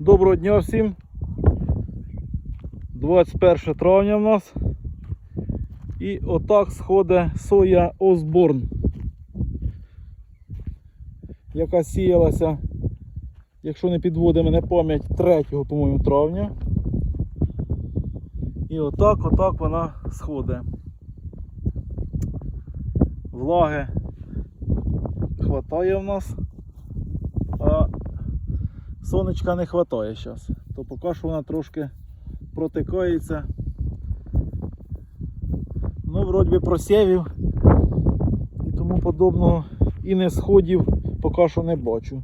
Доброго дня всім. 21 травня в нас. І отак сходить соя Осборн. Яка сіялася, якщо не підводить мене пам'ять 3, по-моєму, травня. І отак, отак вона сходить. Влаги хватає в нас, сонечка не хватає зараз. То поки що вона трошки протикається. Ну, вроді би просєвів і тому подобного і не сходів поки що не бачу.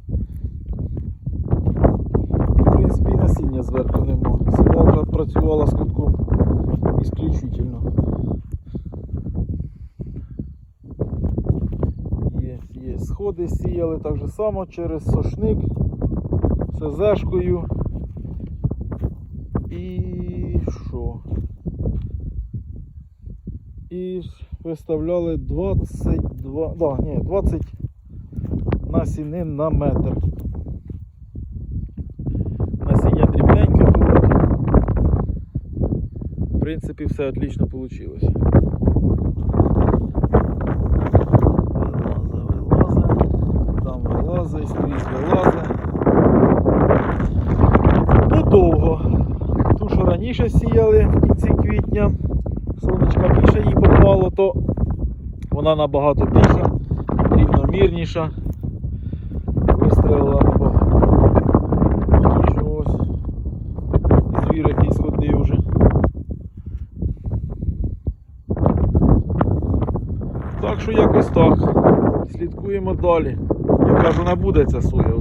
В принципі, і насіння зверху нема. Сівалка працювала з кутком ісключительно. Є, є. Сходи сіяли так же само через сошник, СЗшкою. І що? І виставляли 22, да, ні, 20 насінин на метр. Насіння дрібненьке було. В принципі, все отлично вийшло. Раніше сіяли в кінці квітня, сонечка більше їй попало, то вона набагато більша, рівномірніша. Вистрелила. Ось. Звір якийсь ходив вже. Так що якось так. Слідкуємо далі. Яка ж вона буде ця соя